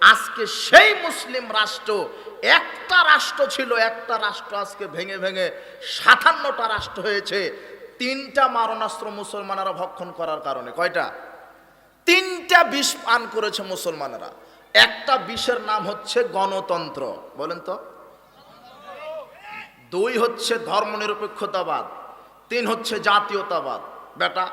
আজকে সেই মুসলিম রাষ্ট্র, একটা রাষ্ট্র ছিল, একটা রাষ্ট্র আজকে ভেঙে ভেঙে সাতান্নটা রাষ্ট্র হয়েছে। তিনটা মারণাস্ত্র মুসলমানেরা ভক্ষণ করার কারণে। কয়টা? তিনটা বিষ পান করেছে মুসলমানেরা। একটা বিষের নাম হচ্ছে গণতন্ত্র। বলেন তো। দুই হচ্ছে ধর্মনিরপেক্ষতাবাদ, তিন হচ্ছে জাতীয়তাবাদ। বেটা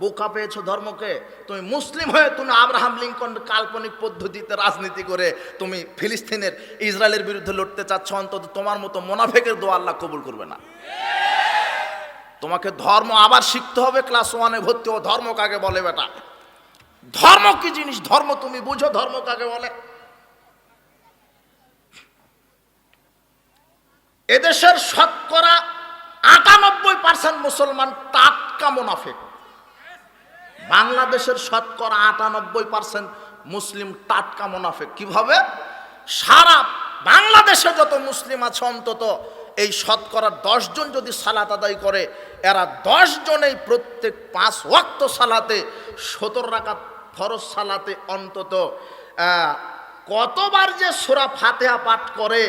বোকা পেয়েছ ধর্মকে? তুমি মুসলিম হয়ে তুমি আব্রাহাম লিঙ্কন কাল্পনিক পদ্ধতিতে রাজনীতি করে তুমি ফিলিস্তিনের, ইসরায়েলের বিরুদ্ধে লড়তে চাচ্ছ, অন্তত তোমার মতো মোনাফেকের দোয়া আল্লাহ কবুল করবে না। তোমাকে ধর্ম আবার শিখতে হবে, ক্লাস ওয়ানে ভর্তি ও ধর্ম কাকে বলে বেটা? ধর্ম কি জিনিস? ধর্ম তুমি বুঝো, ধর্ম কাকে বলে? এদেশের শতকরা আটানব্বই পার্সেন্ট মুসলমান টাটকা মুনাফেক। বাংলাদেশের শতকরা আটানব্বই পার্সেন্ট মুসলিম টাটকা মুনাফেক। কীভাবে? সারা বাংলাদেশে যত মুসলিম আছে অন্তত এই শতকরা দশজন যদি সালাত আদায় করে, এরা দশ জনেই প্রত্যেক পাঁচ ওয়াক্ত সালাতে, সতেরো রাকাত ফরজ সালাতে অন্তত কতবার যে সোরা ফাতেহা পাঠ করে,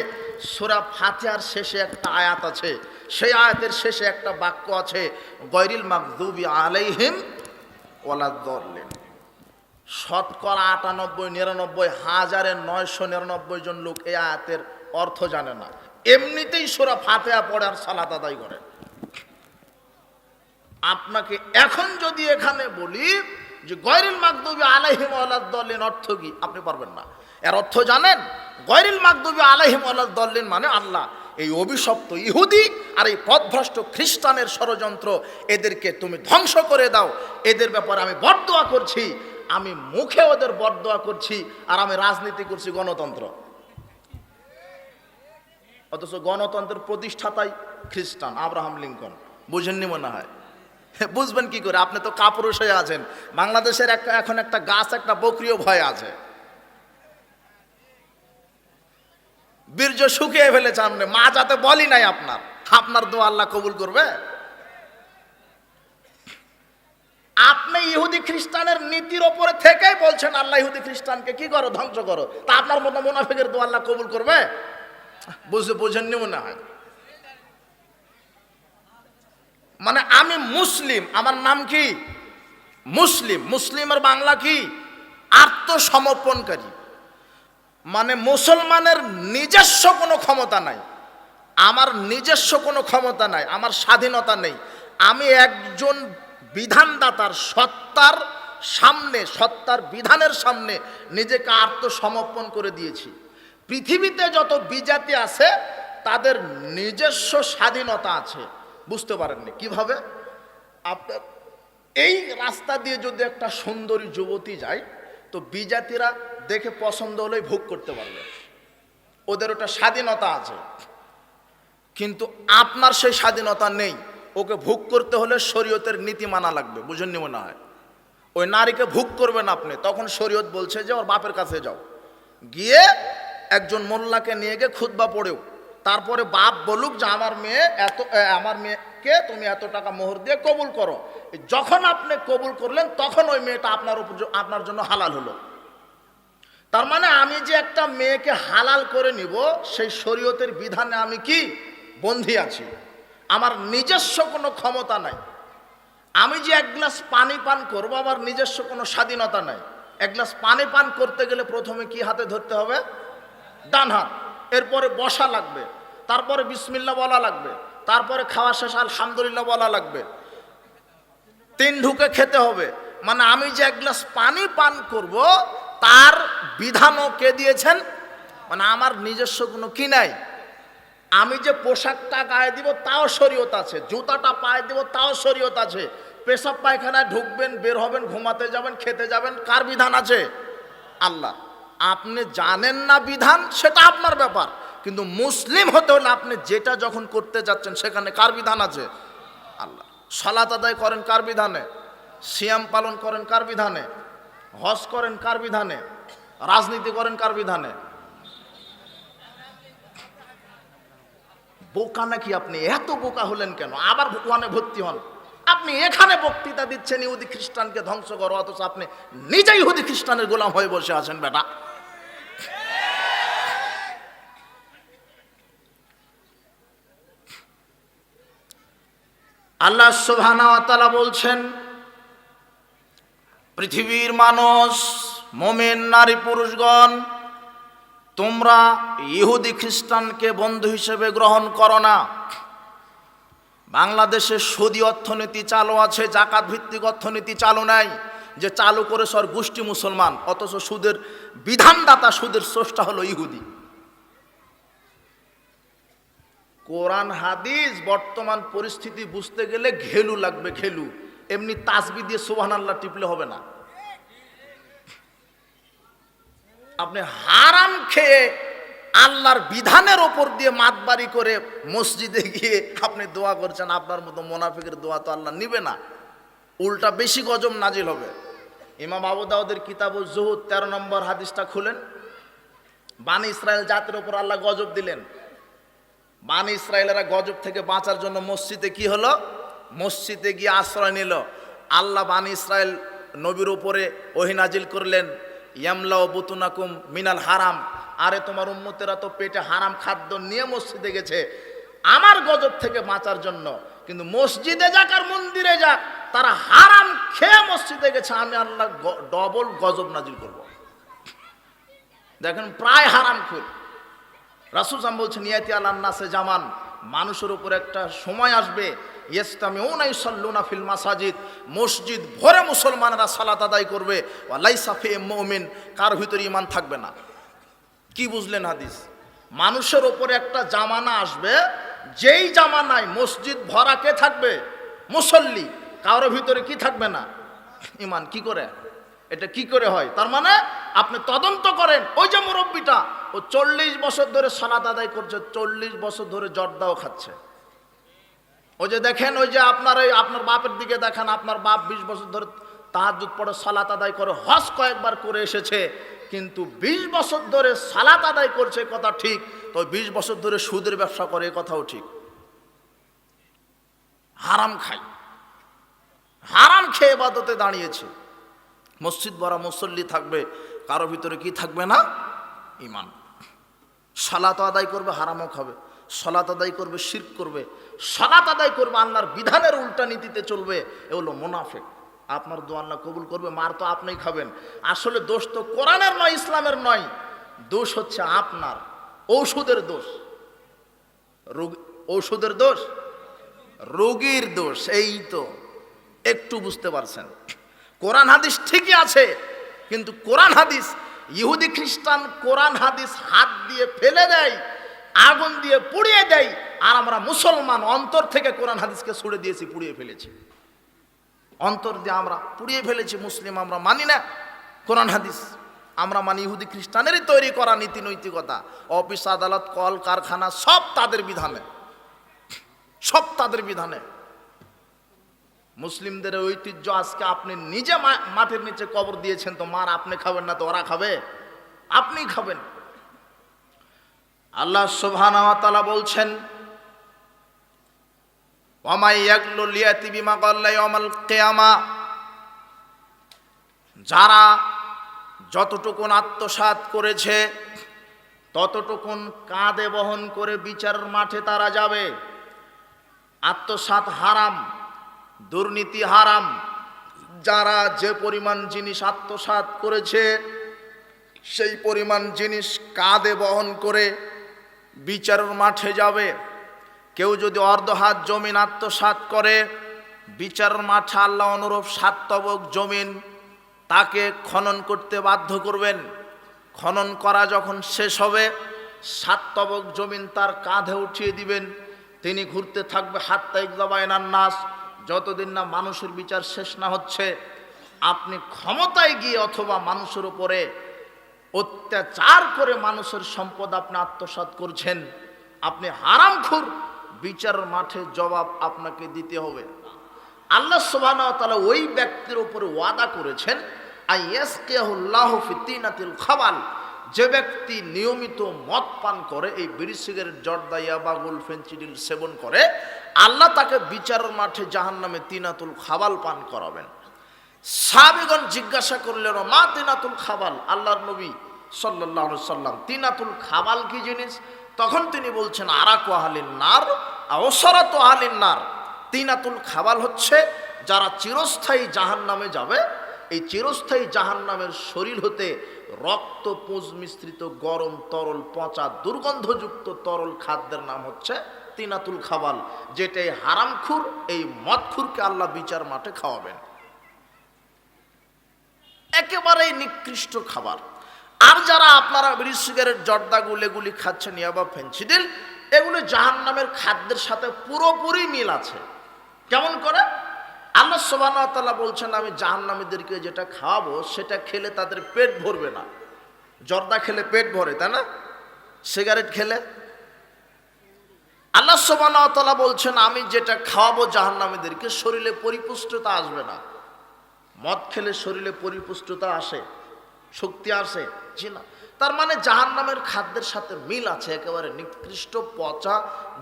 সোরা ফাতেহার শেষে একটা আয়াত আছে। সেই আয়াতের শেষে একটা বাক্য আছে গৈরিল মাকদুবি আলাইহিম ওয়ালাদ্দল্লিন শতকরা আটানব্বই, নিরানব্বই হাজারের নয়শো নিরানব্বই জন লোক এই আয়াতের অর্থ জানে না। এমনিতেই সোরা ফাতেহা পড়ে আর সালাত আদায় করে। আপনাকে এখন যদি এখানে বলি যে গৈরিল মাকদুবি আলাইহিম আলাদ্দল্লিন অর্থ কি? আপনি পারবেন না। এর অর্থ জানেন, গৈরিল মাকদুবি আলাইহিম আলাদ্দল্লিন মানে আল্লাহ। এই অভিশপ্ত ইহুদি আর এই পথভ্রষ্ট খ্রিস্টানের ষড়যন্ত্র এদেরকে তুমি ধ্বংস করে দাও। এদের ব্যাপারে আমি বরদোয়া করছি। আমি মুখে ওদের বরদোয়া করছি আর আমি রাজনীতি করছি গণতন্ত্র। অথচ গণতন্ত্রের প্রতিষ্ঠাতাই খ্রিস্টান, আব্রাহাম লিঙ্কন। বুঝেননি মনে হয়? বুঝবেন কি করে? আপনি তো কাপুরুষ হয়ে আছেন। বাংলাদেশের একটা এখন একটা গাছ, একটা বকরিও ভয় আছে। বীর্য শুকিয়ে ফেলেছে আপনি মা যাতে বলি নাই আপনার আপনার দোয়া আল্লাহ কবুল করবে? আপনি ইহুদি খ্রিস্টানের নীতির ওপরে থেকেই বলছেন, আল্লাহ ইহুদি খ্রিস্টানকে কি করো, ধ্বংস করো। তা আপনার মতো মুনাফিকের দোয়া আল্লাহ কবুল করবে? বুঝতে বোঝেননি মনে হয়। মানে আমি মুসলিম, আমার নাম কি? মুসলিম। মুসলিমের বাংলা কি? আত্মসমর্পণকারী। মানে মুসলমানের নিজস্ব কোনো ক্ষমতা নাই। আমার নিজস্ব কোনো ক্ষমতা নাই, আমার স্বাধীনতা নেই। আমি একজন বিধানদাতার সত্তার সামনে, সত্তার বিধানের সামনে নিজেকে আত্মসমর্পণ করে দিয়েছি। পৃথিবীতে যত বিজাতি আছে, তাদের নিজস্ব স্বাধীনতা আছে। বুঝতে পারেননি? কীভাবে? আপনার এই রাস্তা দিয়ে যদি একটা সুন্দরী যুবতী যায়, তো বিজাতিরা দেখে পছন্দ হলেই ভোগ করতে পারবে। ওদের ওটা স্বাধীনতা আছে। কিন্তু আপনার সেই স্বাধীনতা নেই। ওকে ভোগ করতে হলে শরীয়তের নীতি মানা লাগবে বুঝেননি মনে হয়? ওই নারীকে ভোগ করবেন আপনি, তখন শরীয়ত বলছে যে ওর বাপের কাছে যাও। গিয়ে একজন মোল্লাকে নিয়ে গিয়ে খুতবা পড়েও, তারপরে বাপ বলুক যে আমার মেয়ে এত আমার মেয়েকে তুমি এত টাকা মোহর দিয়ে কবুল করো। যখন আপনি কবুল করলেন, তখন ওই মেয়েটা আপনার উপর, আপনার জন্য হালাল হলো। তার মানে আমি যে একটা মেয়েকে হালাল করে নিব, সেই শরীয়তের বিধানে আমি কি? বন্দী আছি। আমার নিজস্ব কোনো ক্ষমতা নাই। আমি যে এক গ্লাস পানি পান করব, আমার নিজস্ব কোনো স্বাধীনতা নাই। এক গ্লাস পানি পান করতে গেলে প্রথমে কি হাতে ধরতে হবে? ডান হাত। এরপরে বসা লাগবে। তারপরে বিসমিল্লা বলা লাগবে। তারপরে খাওয়া শেষ, আলহামদুলিল্লাহ বলা লাগবে। তিন ঢুকে খেতে হবে। মানে আমি যে এক গ্লাস পানি পান করব তার বিধানও কে দিয়েছেন? মানে আমার নিজস্ব কোনো কি নাই। আমি যে পোশাকটা গায়ে দিব তাও শরীয়ত আছে, জুতাটা পায়ে দিব তাও শরীয়ত আছে। পেশাব পায়খানায় ঢুকবেন, বের হবেন, ঘুমাতে যাবেন, খেতে যাবেন, কার বিধান আছে? আল্লাহ। আপনি জানেন না বিধান, সেটা আপনার ব্যাপার। কিন্তু মুসলিম হতে হলে আপনি যেটা যখন করতে যাচ্ছেন, সেখানে কার বিধান আছে? আল্লাহ। সালাত আদায় করেন কার বিধানে? সিয়াম পালন করেন কার বিধানে? হজ করেন কার বিধানে? রাজনীতি করেন কার বিধানে? বোকা নাকি আপনি? এত বোকা হলেন কেন? আবার ভগবানে ভর্তি হন। আপনি এখানে বক্তৃতা দিচ্ছেন, ইহুদি খ্রিস্টানকে ধ্বংস করো, অথচ আপনি নিজেই ইহুদি খ্রিস্টানের গোলাম হয়ে বসে আছেন, বেটা। আল্লাহ সোভানা তালা বলছেন পৃথিবীর মানুষ, মোমেন, নারী, পুরুষগণ, তোমরা ইহুদি খ্রিস্টানকে বন্ধু হিসেবে গ্রহণ করো না। বাংলাদেশে সুদি অর্থনীতি চালু আছে, জাকাত ভিত্তিক অর্থনীতি চালু নাই, যে চালু করে সর গোষ্ঠী মুসলমান, অথচ সুদের বিধানদাতা, সুদের স্রষ্টা হলো ইহুদি। কোরআন, হাদিস, বর্তমান পরিস্থিতি বুঝতে গেলে ঘেলু লাগবে, ঘেলু। এমনি তাসবি দিয়ে সোহান আল্লাহ টিপলে হবে না। আপনি হারাম খেয়ে আল্লাহর বিধানের ওপর দিয়ে মাতবাড়ি করে মসজিদে গিয়ে আপনি দোয়া করছেন, আপনার মতো মোনাফিকের দোয়া তো আল্লাহ নিবে না। উল্টা বেশি গজব নাজিল হবে। ইমাম আবু দাউদের কিতাব জহুদ তেরো নম্বর হাদিসটা খুলেন। বানি ইসরায়েল জাতির ওপর আল্লাহ গজব দিলেন। বানি ইসরায়েলেরা গজব থেকে বাঁচার জন্য মসজিদে কি হলো? মসজিদে গিয়ে আশ্রয় নিল। আল্লাহ বান ইসরায়েল নবীর উপরে ওহিনাজিল করলেন ইয়ামলাও বুতুনাকুম মিনাল হারাম। আরে, তোমার উম্মতেরা তো পেটে হারাম খাদ্য নিয়ে মসজিদে গেছে। আমার গজব থেকে বাঁচার জন্য। কিন্তু মসজিদে যাক আর মন্দিরে যাক, তারা হারাম খেয়ে মসজিদে গেছে। আমি আল্লাহ ডবল গজব নাজিল করব। দেখেন, প্রায় হারাম খুর রাসুল সাম বলছেন ইয়াতি আল্লাহ নাসে জামান। মানুষের উপর একটা সময় আসবে ইয়েস্তামি ও নাই সল্লুনা ফিল মাসাজিদ। মসজিদ ভরে মুসলমানেরা সালাত আদায় করবে। ওয়ালাই সাফে মমিন, কার ভিতরে ইমান থাকবে না? কি বুঝলেন হাদিস? মানুষের ওপরে একটা জামানা আসবে, যেই জামানায় মসজিদ ভরা কে থাকবে? মুসল্লি। কারোর ভিতরে কি থাকবে না? ইমান কি করে? এটা কি করে হয়? তার মানে আপনি তদন্ত করেন, ওই যে মুরব্বীটা, ও চল্লিশ বছর ধরে সালাত আদায় করছে, চল্লিশ বছর ধরে জর্দাও খাচ্ছে। ওই যে দেখেন, ওই যে আপনার ওই আপনার বাপের দিকে দেখেন, আপনার বাপ বিশ বছর ধরে তাহাজুদ পড়ে, সালাত আদায় করে, হজ কয়েকবার করে এসেছে। কিন্তু বিশ বছর ধরে সালাত আদায় করছে কথা ঠিক। তো বিশ বছর ধরে সুদের ব্যবসা করে কথাও ঠিক। হারাম খাই হারাম খেয়ে বাদতে দাঁড়িয়েছে। মসজিদ ভরা মুসল্লি থাকবে, কারও ভিতরে কি থাকবে না? ইমান। সালাত আদায় করবে, হারামও খাবে। সলাত আদায় করবে, শির্ক করবে সলাত আদায় করবে, আল্লাহর বিধানের উল্টা নীতিতে চলবে, এ হলো মোনাফেক। আপনার দোয়া আল্লাহ কবুল করবে, মার তো আপনিই খাবেন। আসলে দোষ তো কোরআনের নয়, ইসলামের নয়। দোষ হচ্ছে আপনার, ঔষধের দোষ। রোগ, ঔষধের দোষ? রোগীর দোষ, এই তো, একটু বুঝতে পারছেন। কোরআন হাদিস ঠিকই আছে, কিন্তু কোরআন হাদিস, ইহুদি খ্রিস্টান কোরআন হাদিস হাত দিয়ে ফেলে দেয় আগুন দিয়ে পুড়িয়ে দেয়, আর আমরা মুসলমান অন্তর থেকে কোরআন হাদিসকে ছুড়ে দিয়েছি, পুড়িয়ে ফেলেছি। অন্তর দিয়ে আমরা পুড়িয়ে ফেলেছি, মুসলিম আমরা মানি না। কোরআন হাদিস, আমরা মানি ইহুদি খ্রিস্টানেরই তৈরি করা নীতি নৈতিকতা। অফিস, আদালত, কল, কারখানা, সব তাদের বিধানে। সব তাদের বিধানে। মুসলিমদের ঐতিহ্য আজকে আপনি নিজে মা- মাটির নিচে কবর দিয়েছেন, তো মার আপনি খাবেন না, তো ওরা খাবে? আপনি খাবেন। আল্লাহ সুবহান বলছেন যারা যতটুকুন আত্মসাৎ করেছে, ততটুকুন কাঁধে বহন করে বিচার মাঠে তারা যাবে। আত্মসাৎ হারাম, দুর্নীতি হারাম, যারা যে পরিমাণ জিনিস আত্মসাৎ করেছে, সেই পরিমাণ জিনিস কাঁধে বহন করে বিচারের মাঠে যাবে। কেউ যদি অর্ধহাত জমিন আত্মসাৎ করে, বিচারের মাঠে আল্লাহ অনুরূপ সাতবক জমিন তাকে খনন করতে বাধ্য করবেন। খনন করা যখন শেষ হবে সাতবক জমিন তার কাঁধে উঠিয়ে দিবেন। তিনি ঘুরতে থাকবে হাত্তা ইকদাবায়নার নাস। যতদিন না মানুষের বিচার শেষ না হচ্ছে, আপনি ক্ষমতায় গিয়ে অথবা মানুষের উপরে অত্যাচার করে মানুষের সম্পদ আপনি আত্মসাৎ করছেন। আপনি হারামখুর। বিচার মাঠে জবাব আপনাকে দিতে হবে। আল্লাহ সুবাহ তালা ওই ব্যক্তির উপরে ওয়াদা করেছেন খাবাল। যে ব্যক্তি নিয়মিত মদ পান করে, এই বিড়ি, সিগারেট, জর্দা ইয়াবাগুল ফেন্সিডিল সেবন করে, আল্লাহ তাকে বিচারের মাঠে জাহান নামে তিনাতুল খাবাল পান করাবেন। সাহাবিগণ জিজ্ঞাসা করলেন মা তিনাতুল খাবাল? আল্লাহর নবী সাল্লাহ সাল্লাম, তিনাতুল খাবাল কি জিনিস? তখন তিনি বলছেন, আরাকু আহালিন নার অসরাত আহালিন নার। তিনাতুল খাবাল হচ্ছে যারা চিরস্থায়ী জাহান নামে যাবে। এই চিরস্থায়ী জাহান নামের শরীর হতে রক্ত, পুঁজ মিশ্রিত, গরম, তরল, পচা, দুর্গন্ধযুক্ত, তরল খাদ্যের নাম হচ্ছে তিনাতুল খাবাল, যেটা এই হারামখুর, এই মদখুরকে আল্লাহ বিচার মাঠে খাওয়াবেন। একেবারেই নিকৃষ্ট খাবার। আর যারা আপনারা বিড়ি, সিগারেট জর্দা গুলেগুলি খাচ্ছেন, ইয়াবা, ফেন্সিডিল, এগুলো জাহান নামের খাদ্যের সাথে পুরোপুরি মিল আছে। কেমন করে? আল্লাহ সোবানা বলছেন, আমি জাহান্নামীদেরকে যেটা খাওয়াবো, সেটা খেলে তাদের পেট ভরবে না। জর্দা খেলে পেট ভরে, তাই না? সিগারেট খেলে। আল্লাহ সোবানা বলছেন, আমি যেটা খাওয়াবো জাহান্নামীদেরকে, শরীরে পরিপুষ্টতা আসবে না। মদ খেলে শরীরে পরিপুষ্টতা আসে, শক্তি আসে, জি না। তার মানে জাহান্নামের খাদ্যের সাথে মিল আছে একেবারে নিকৃষ্ট পচা,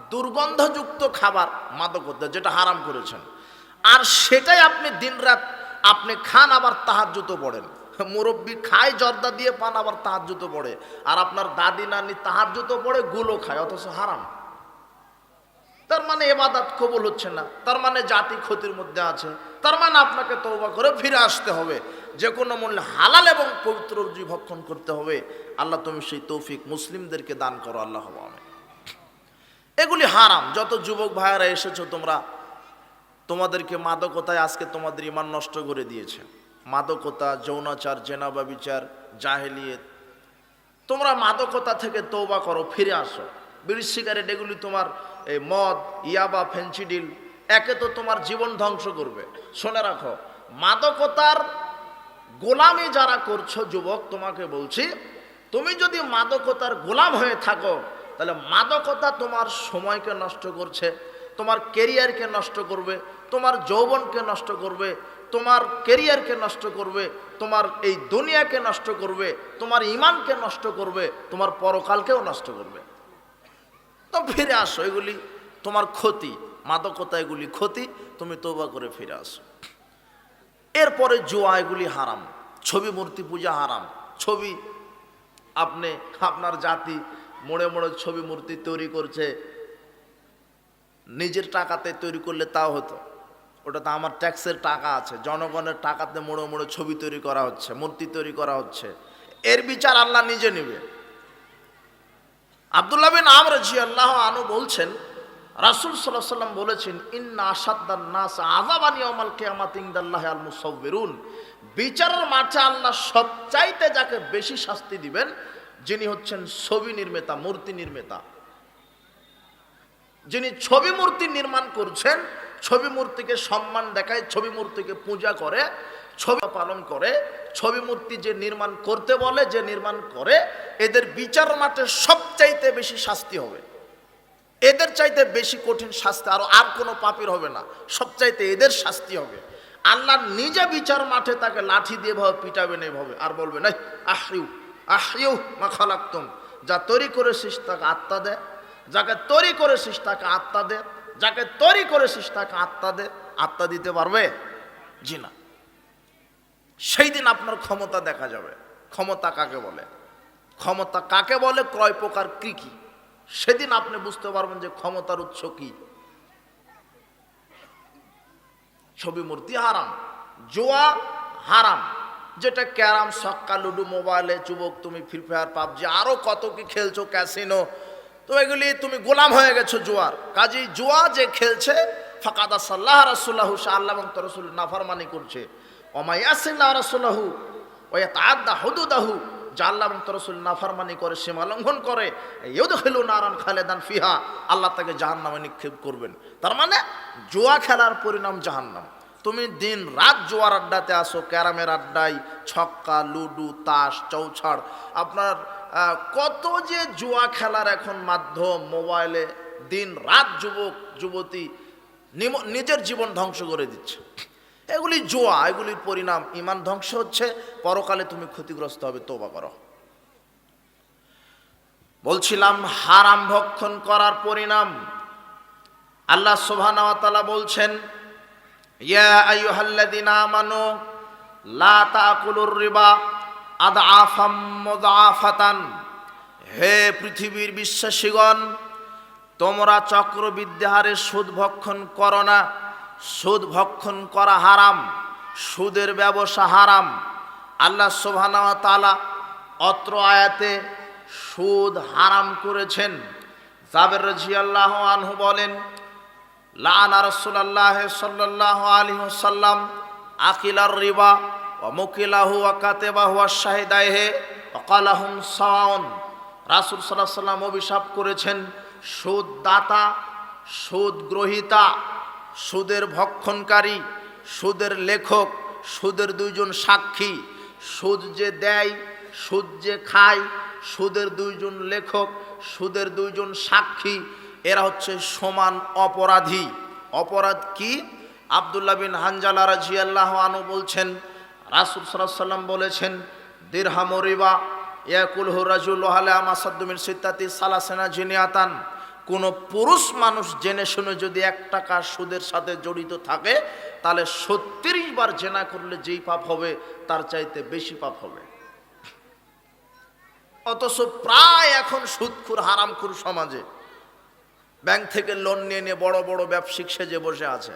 দুর্গন্ধযুক্ত খাবার মাদকতা যেটা হারাম করেছেন। আর সেটাই আপনি দিনরাত আপনি খান, আবার তাহার জুতো পড়েন। মুরব্বী খায়, জর্দা দিয়ে পান, আবার তাহার জুতো পড়ে। আর আপনার দাদি, নানি তাহার জুতো পড়ে গুলো খায়, অথচ হারাম। তার মানে এবাদাত কবুল হচ্ছে না। তার মানে জাতি ক্ষতির মধ্যে আছে। তার মানে আপনাকে তৌবা করে ফিরে আসতে হবে। যে কোনো মূল্যে হালাল এবং পবিত্র রুজি ভক্ষণ করতে হবে। আল্লাহ তুমি সেই তৌফিক মুসলিমদেরকে দান করো, আল্লাহ আমি এগুলি হারাম। যত যুবক ভাইয়েরা এসেছ তোমরা, তোমাদেরকে মাদকতায় আজকে তোমাদের ইমান নষ্ট করে দিয়েছে। মাদকতা, যৌনাচার, জেনাবা বিচার, জাহেলিয়েত। তোমরা মাদকতা থেকে তৌবা করো, ফিরে আসো। বিড়ি, সিগারেট, এগুলি তোমার, এই মদ, ইয়াবা, ফেন্সিডিল একে তো তোমার জীবন ধ্বংস করবে। শুনে রাখো, মাদকতার গোলামি যারা করছ, যুবক, তোমাকে বলছি, তুমি যদি মাদকতার গোলাম হয়ে থাকো, তাহলে মাদকতা তোমার সময়কে নষ্ট করছে, তোমার কেরিয়ারকে নষ্ট করবে, তোমার যৌবনকে নষ্ট করবে, তোমার কেরিয়ারকে নষ্ট করবে, তোমার এই দুনিয়াকে নষ্ট করবে, তোমার ইমানকে নষ্ট করবে, তোমার পরকালকেও নষ্ট করবে। তো ফিরে আসো, এগুলি তোমার ক্ষতি। মাদকতা এগুলি ক্ষতি, তুমি তোবা করে ফিরে আসো। এরপরে জোয়া এগুলি হারাম, ছবি মূর্তি পূজা হারাম, ছবি আপনি, আপনার জাতি মোড়ে মোড়ে ছবি মূর্তি তৈরি করছে, নিজের টাকাতে তৈরি করলে তাও হতো। ওটা তো আমার ট্যাক্সের টাকা আছে, জনগণের টাকাতে মোড়ে মোড়ে ছবি তৈরি করা হচ্ছে, মূর্তি তৈরি করা হচ্ছে। এর বিচার আল্লাহ নিজে নেবে। আবদুল্লাহ বিন আমর জি আল্লাহ আনু বলছেন রাসুল সাল্লাহ সাল্লাম বলেছেন, ইন্না আসাদ্দান নাস আজাবানি অমাল কেয়ামাত ইংদাল্লাহ আল মুসব্বিরুন বিচারের মাঠে আল্লাহ সবচাইতে যাকে বেশি শাস্তি দিবেন, যিনি হচ্ছেন ছবি নির্মাতা, মূর্তি নির্মাতা। যিনি ছবি মূর্তি নির্মাণ করছেন, ছবি মূর্তিকে সম্মান দেখায়, ছবি মূর্তিকে পূজা করে, ছবি পালন করে, ছবি মূর্তি যে নির্মাণ করতে বলে, যে নির্মাণ করে, এদের বিচার মাঠে সবচাইতে বেশি শাস্তি হবে। এদের চাইতে বেশি কঠিন শাস্তি, আরও আর কোনো পাপের হবে না। সবচাইতে এদের শাস্তি হবে। আল্লাহ নিজে বিচার মাঠে তাকে লাঠি দিয়ে ভাবে পিটাবেন এইভাবে আর বলবে নাই আহিউ আহিউ মা খালাক্তম। যা তৈরি করেছিস তাকে আত্মা দে। যাকে তৈরি করেছিস তাকে আত্মা দে। যাকে তৈরি করেছিস তাকে আত্মা দে। আত্মা দিতে পারবে? জি না। সেই দিন আপনার ক্ষমতা দেখা যাবে। ক্ষমতা কাকে বলে? ক্ষমতা কাকে বলে? ক্রয় প্রকার কি কি? সেদিন আপনি বুঝতে পারবেন যে ক্ষমতার উৎস কি। ছবি মূর্তি হারাম, জোয়া হারাম, যেটা ক্যারাম সক্কা লুডু, মোবাইলে, যুবক, তুমি ফ্রি ফায়ার পাবজি আরও কত কি খেলছো, ক্যাসিনো, তো এগুলি তুমি গোলাম হয়ে গেছো জুয়ার। কাজেই জুয়া যে খেলছে, ফাকাদা সাল্লাহ রাসুল্লাহু শাহ আল্লাহ এবং তরসুল নাফরমানি করছে। অমাইয়াসিল্লাহ রাসুল্লাহু ওয়া তাআদ্দা হুদুদাহু যা তরসুল নাফরমানি করে, সীমা লঙ্ঘন করে, ইউদখিলু নারান খালেদান ফিহা, আল্লাহ তাকে জাহান্নামে নিক্ষেপ করবেন। তার মানে জুয়া খেলার পরিণাম জাহান্নাম। তুমি দিন রাত জোয়ার আড্ডাতে আসো, ক্যারামের আড্ডায়, ছক্কা, লুডু, তাস, চৌছাড়। আপনার কত যে জুয়া খেলার এখন মাধ্যম, মোবাইলে দিন রাত যুবক, যুবতী নিজের জীবন ধ্বংস করে দিচ্ছে। এগুলি জোয়া, এগুলির পরিণাম। ইমান ধ্বংস হচ্ছে, পরকালে তুমি ক্ষতিগ্রস্ত হবে তোবা করো। বলছিলাম, হারাম ভক্ষণ করার পরিণাম। আল্লাহ সোভানাওয়াতালা বলছেন, ইয়া আইয়ুহাল্লাযীনা আমানু, লা তাকুলুর রিবা আদআফাম মুদআফাতান। হে পৃথিবীর বিশ্বাসীগণ, তোমরা চক্রবিদ্যাহারে সুদ ভক্ষণ করো না। সুদ ভক্ষণ করা হারাম, সুদের ব্যবসা হারাম। আল্লাহ সোভানা তালা অত্র আয়াতে সুদ হারাম করেছেন। জাবের রাজি আল্লাহ আনহু বলেন লানা রসুল্লাহ সাল্লাহ আলী সাল্লাম আকিলার রিবা ও মুকিলাহু আকাতেবাহু শাহিদাহে অকালাহুম সাওয়ান রাসুল সাল্লাহ সাল্লাম অভিশাপ করেছেন, সুদ দাতা, সুদ গ্রহিতা সুদের ভক্ষণকারী, সুদের লেখক, সুদের দুইজন সাক্ষী, সুদ যে দেয়, সুদ যে খায়, সুদের দুইজন লেখক, সুদের দুইজন সাক্ষী, এরা হচ্ছে সমান অপরাধী। অপরাধ কি? আবদুল্লাহ বিন হানজালা রাজি আল্লাহ আনু বলছেন, রাসুল সাল্লাম বলেছেন, দিরহাম রিবা ইয়াকুল হরাজুল হালে আমাসাদ্দুমিন সিদ্ধাতি সালাসেনা জিনিয়াতান। কোনো পুরুষ মানুষ জেনে শুনে যদি এক টাকা সুদের সাথে জড়িত থাকে, তাহলে ছত্রিশ বার জেনা করলে যেই পাপ হবে, তার চাইতে বেশি পাপ হবে। অথচ প্রায় এখন সুদখুর, হারামখুর সমাজে ব্যাংক থেকে লোন নিয়ে নিয়ে বড় বড় ব্যবসায়িক সেজে বসে আছে।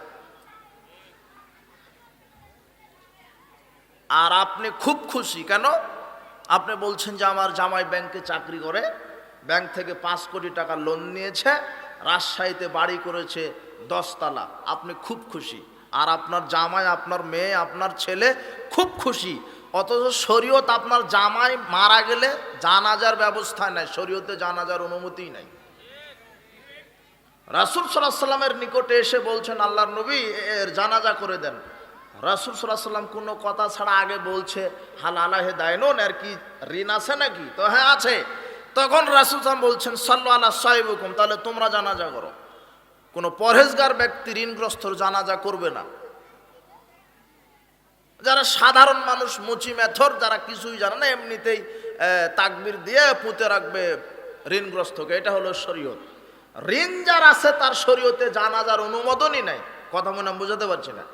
আর আপনি খুব খুশি, কেন? আপনি বলছেন যে আমার জামাই ব্যাংকে চাকরি করে। ব্যাংক থেকে পাঁচ কোটি টাকা লোন নিয়েছে, রাজশাহীতে বাড়ি করেছে দশতলা। আপনি খুব খুশি। আর আপনার জামাই, আপনার মেয়ে, আপনার ছেলে খুব খুশি। অথচ শরীয়ত আপনার জামাই মারা গেলে জানাজার ব্যবস্থা নাই, শরীয়তে জানাজার অনুমতিই নাই। রাসুল সাল্লামের নিকটে এসে বলছেন, আল্লাহর নবী এর জানাজা করে দেন। রাসুল সাল্লাম কোনো কথা ছাড়া আগে বলছে হাল আলাহে দায়নন আর কি ঋণ আছে নাকি? তো হ্যাঁ আছে। তখন রাসুল সাল্লাম বলছেন, সাল্লু আল্লাহ সাহেবুকুম তাহলে তোমরা জানাজা করো। কোনো পরহেজগার ব্যক্তি ঋণগ্রস্তর জানাজা করবে না। যারা সাধারণ মানুষ, মুচি মেথর, যারা কিছুই জানে না, এমনিতেই তাকবির দিয়ে পুঁতে রাখবে ঋণগ্রস্তকে। এটা হলো শরীয়ত। ঋণ যার আছে, তার শরীয়তে জানাজার অনুমোদনই নাই। কথা মনে বুঝাতে পারছি না।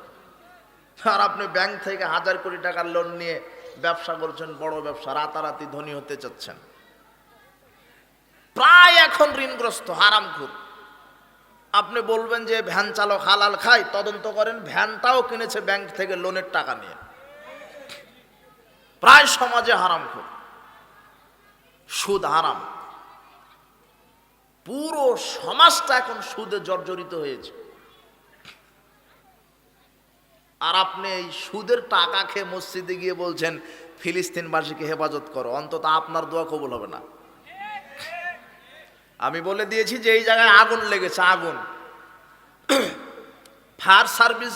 আর আপনি ব্যাংক থেকে হাজার কোটি টাকার লোন নিয়ে ব্যবসা করছেন, বড় ব্যবসা, রাতারাতি ধনী হতে চাচ্ছেন। প্রায় এখন ঋণগ্রস্ত হারামখুর আপনি বলবেন যে ভ্যান চালক হালাল খায়, তদন্ত করেন, ভ্যানটাও কিনেছে ব্যাংক থেকে লোনের টাকা নিয়ে। প্রায় সমাজে হারামখুর সুদ হারাম। পুরো সমাজটা এখন সুদে জর্জরিত হয়েছে। আর আপনি এই সুদের টাকা খেয়ে মসজিদে গিয়ে বলছেন, ফিলিস্তিনবাসীকে হেফাজত করো, অন্তত আপনার দোয়া কবুল হবে না। আমি বলে দিয়েছি যে এই জায়গায় আগুন লেগেছে, আগুন। ফায়ার সার্ভিস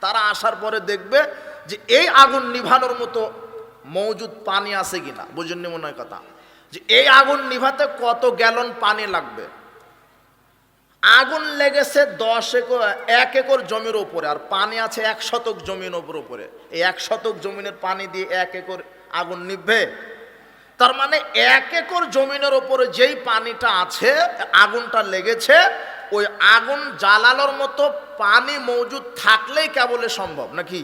তারা আসার পরে দেখবে যে এই আগুন নিভানোর মতো মজুদ পানি আছে কিনা। বুঝেন মনে হয় কথা? যে এই আগুন নিভাতে কত গ্যালন পানি লাগবে? আগুন লেগেছে দশ একর, এক একর জমির ওপরে আর পানি আছে এক শতক জমির ওপর উপরে। এই এক শতক জমিনের পানি দিয়ে এক একর আগুন নিভবে? তার মানে এক একর জমিনের ওপরে যেই পানিটা আছে, আগুনটা লেগেছে, ওই আগুন জ্বালানোর মতো পানি মজুদ থাকলেই কেবলে সম্ভব, নাকি?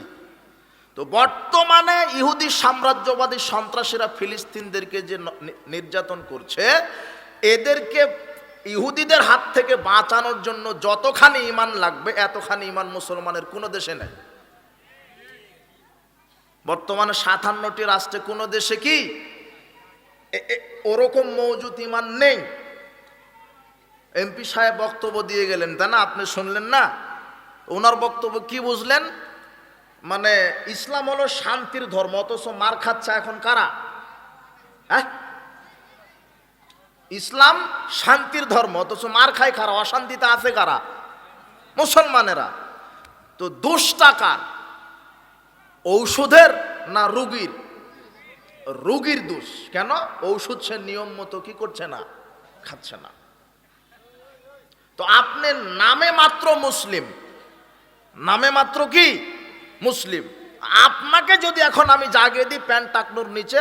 তো বর্তমানে ইহুদি সাম্রাজ্যবাদী সন্ত্রাসীরা ফিলিস্তিনদেরকে যে নির্যাতন করছে, এদেরকে ইহুদিদের হাত থেকে বাঁচানোর জন্য যতখানি ইমান লাগবে, এতখানি ইমান মুসলমানের কোনো দেশে নেই। বর্তমানে সাতান্নটি রাষ্ট্রে কোনো দেশে কি ওরকম মৌজুদ ইমান নেই। এমপি সাহেব বক্তব্য দিয়ে গেলেন তাই না আপনি শুনলেন না? ওনার বক্তব্য কি বুঝলেন? মানে ইসলাম হলো শান্তির ধর্ম, অথচ মার খাচ্ছে এখন কারা? হ্যাঁ? ইসলাম শান্তির ধর্ম, অথচ মার খায় কারা? অশান্তিতে আছে কারা? মুসলমানেরা। তো দোষটা কার? ঔষধের না রুগীর? রোগীর দোষ। কেন? ঔষধ সে নিয়ম মতো কি করছে না? খাচ্ছে না। তো আপনি নামে মাত্র মুসলিম। নামে মাত্র কি? মুসলিম। আপনাকে যদি এখন আমি জাগিয়ে দিই প্যান্ট টাকনোর নিচে,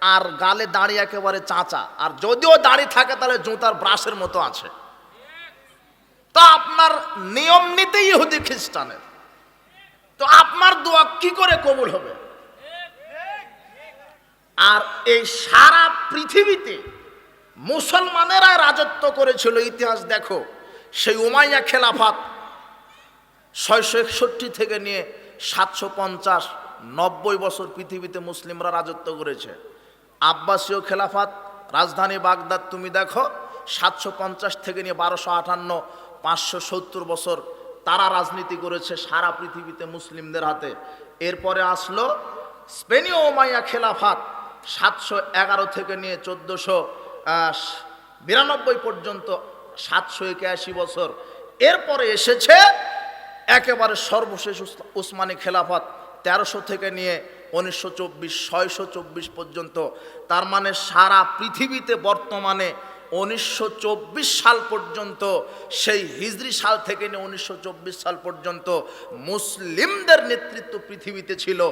আর গালে দাঁড়িয়ে একেবারে চাঁচা, আর যদিও দাড়ি থাকে, তাহলে জুতার ব্রাশের মতো আছে। তো আপনার নিয়ম নিতেই ইহুদি খ্রিস্টানের। তো আপনার দোয়া কি করে কবুল হবে? আর এই সারা পৃথিবীতে মুসলমানেরা রাজত্ব করেছিল, ইতিহাস দেখো। সেই উমাইয়া খেলাফাত ছয়শো একষট্টি থেকে নিয়ে সাতশো পঞ্চাশ, নব্বই বছর পৃথিবীতে মুসলিমরা রাজত্ব করেছে। আব্বাসীয় খেলাফাত, রাজধানী বাগদাদ, তুমি দেখো, সাতশো পঞ্চাশ থেকে নিয়ে বারোশো আটান্ন, পাঁচশো সত্তর বছর তারা রাজনীতি করেছে সারা পৃথিবীতে মুসলিমদের হাতে। এরপরে আসলো স্পেনীয় ওমাইয়া খেলাফাত। সাতশো এগারো থেকে নিয়ে চোদ্দোশো বিরানব্বই পর্যন্ত সাতশো একাশি বছর। এরপরে এসেছে একেবারে সর্বশেষ উস- উসমানী খেলাফত, তেরোশো থেকে নিয়ে উনিশশো চব্বিশ, ছয়শো চব্বিশ পর্যন্ত। তার মানে সারা পৃথিবীতে বর্তমানে উনিশশো চব্বিশ সাল পর্যন্ত, সেই হিজরি সাল থেকে নিয়ে উনিশশো চব্বিশ সাল পর্যন্ত মুসলিমদের নেতৃত্ব পৃথিবীতে ছিল।